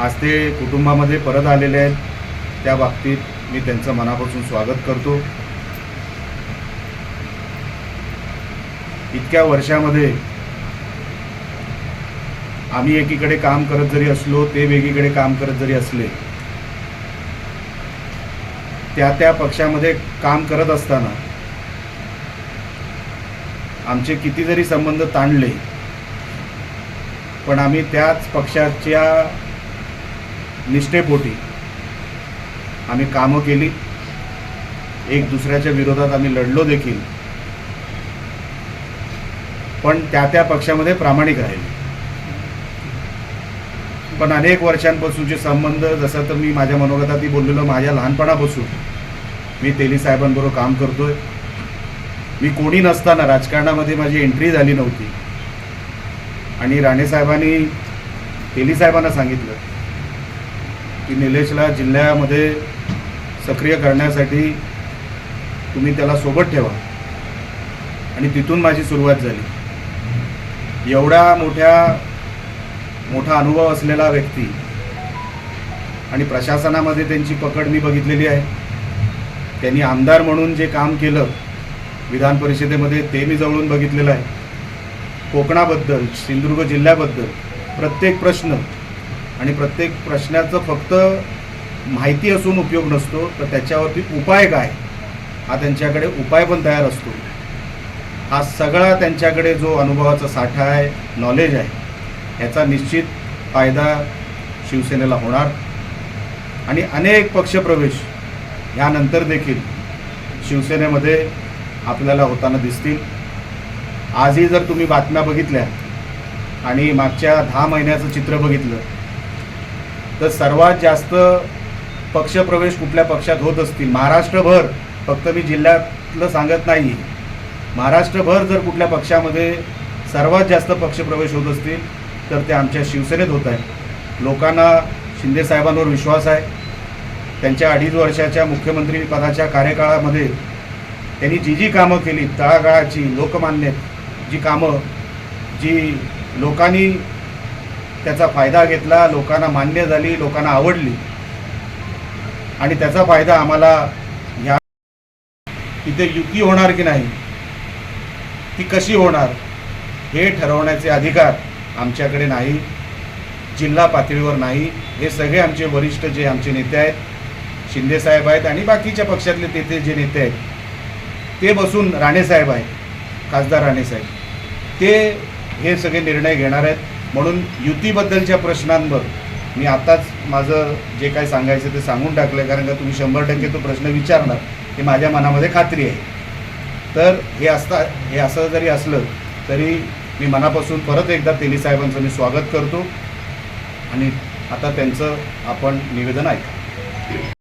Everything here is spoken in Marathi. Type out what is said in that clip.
आज ते कुटुंबामध्ये परत आलेले आहेत. त्या बाबतीत मी त्यांचं मनापासून स्वागत करतो. इतक्या वर्षामध्ये आम्ही एकीकडे काम करत जरी असलो ते वेगळीकडे काम करत जरी असले त्या त्या पक्षामध्ये काम करत असताना आमचे किती जरी संबंध ताणले. पण आम्ही त्याच पक्षाच्या निष्ठेपोटी आम्ही कामं केली. एक दुसऱ्याच्या विरोधात आम्ही लढलो देखील. पण त्या त्या पक्षामध्ये प्रामाणिक राहिले. पण अनेक वर्षांपासूनचे संबंध जसं तर मी माझ्या मनोगतातही बोललेलो माझ्या लहानपणापासून. मी तेली साहेबांबरोबर काम करतोय. मी कोणी नसताना राजकारणामध्ये माझी एंट्री झाली नव्हती. आणि राणेसाहेबांनी तेली साहेबांना सांगितलं की निलेशला जिल्ह्यामध्ये सक्रिय करण्यासाठी तुम्ही त्याला सोबत ठेवा. आणि तिथून माझी सुरुवात झाली. एवढ्या मोठ्या मोठा अनुभव असलेला व्यक्ती आणि प्रशासनामध्ये त्यांची पकड मी बघितलेली आहे. त्यांनी आमदार म्हणून जे काम केलं विधान परिषदेमध्ये ते मी जवळून बघितलेलं आहे. कोकणाबद्दल सिंधुदुर्ग जिल्ह्याबद्दल प्रत्येक प्रश्न आणि प्रत्येक प्रश्नाचं फक्त माहिती असून उपयोग नसतो तर त्याच्यावरती उपाय काय? हा त्यांच्याकडे उपाय पण तयार असतो. हा सगळा त्यांच्याकडे जो अनुभवाचा साठा आहे नॉलेज आहे ह्याचा निश्चित फायदा शिवसेनेला होणार. आणि अनेक पक्षप्रवेश ह्यानंतर देखील शिवसेनेमध्ये आपल्याला होताना दिसतील. आजही जर तुम्ही बातम्या बघितल्या आणि मागच्या दहा महिन्याचं चित्र बघितलं तर सर्वात जास्त पक्षप्रवेश कुठल्या पक्षात होत असतील? महाराष्ट्रभर फक्त मी जिल्ह्यातलं सांगत नाही महाराष्ट्रभर जर कुठल्या पक्षामध्ये सर्वात जास्त पक्षप्रवेश होत असतील तर ते आमच्या शिवसेनेत होत आहे लोकांना शिंदेसाहेबांवर विश्वास आहे. त्यांच्या अडीच वर्षाच्या मुख्यमंत्री पदाच्या कार्यकाळामध्ये त्यांनी जी जी कामं केली तळागाळाची लोकमान्य जी कामं जी लोकांनी त्याचा फायदा घेतला लोकांना मान्य झाली लोकांना आवडली. आणि त्याचा फायदा आम्हाला ह्या तिथे युती होणार की नाही ती कशी होणार हे ठरवण्याचे अधिकार आमच्याकडे नाही जिल्हा पातळीवर नाही. हे सगळे आमचे वरिष्ठ जे आमचे नेते आहेत शिंदेसाहेब आहेत आणि बाकीच्या पक्षातले तेथे जे नेते आहेत ते बसून राणेसाहेब आहेत खासदार राणेसाहेब ते हे सगळे निर्णय घेणार आहेत. म्हणून युतीबद्दलच्या प्रश्नांवर मी आताच माझं जे काय सांगायचं ते सांगून टाकलं कारण का तुम्ही शंभर टक्के तो प्रश्न विचारणार हे माझ्या मनामध्ये खात्री आहे. तर हे असता हे असं जरी असलं तरी मी मनापासून परत एकदा तेली साहेबांचं मी स्वागत करतो. आणि आता त्यांचं आपण निवेदन ऐका.